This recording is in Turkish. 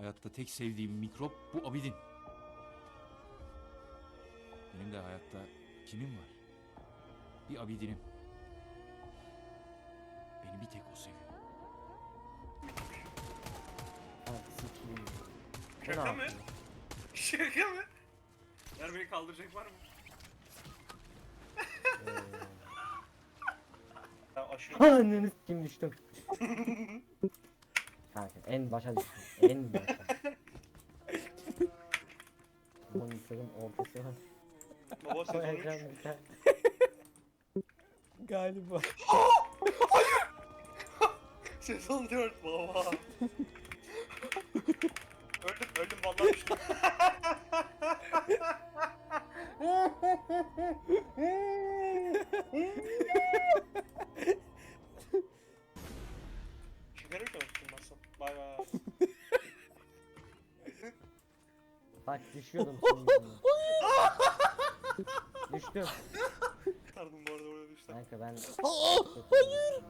Hayatta tek sevdiğim mikrop bu Abidin. Benim de hayatta kimim var? Bir Abidin'im. Beni bir tek o seviyor. Şaka ne mı? Şaka mı? Yani beni kaldıracak var mı? Ya aşırı Anneni kim düştüm. Kanka en başa düştüm. En başa. Monitörün ortası var. baba 3. ekran bir tane. Galiba. Sezon 4 baba. öldüm öldüm vallahi düştüm. Konuşturmasın? Bay bay. Bak düşüyordum senin yüzünden. Düştüm. Kurtardım bu arada orada düştüm. Kanka ben... Aa, hayır.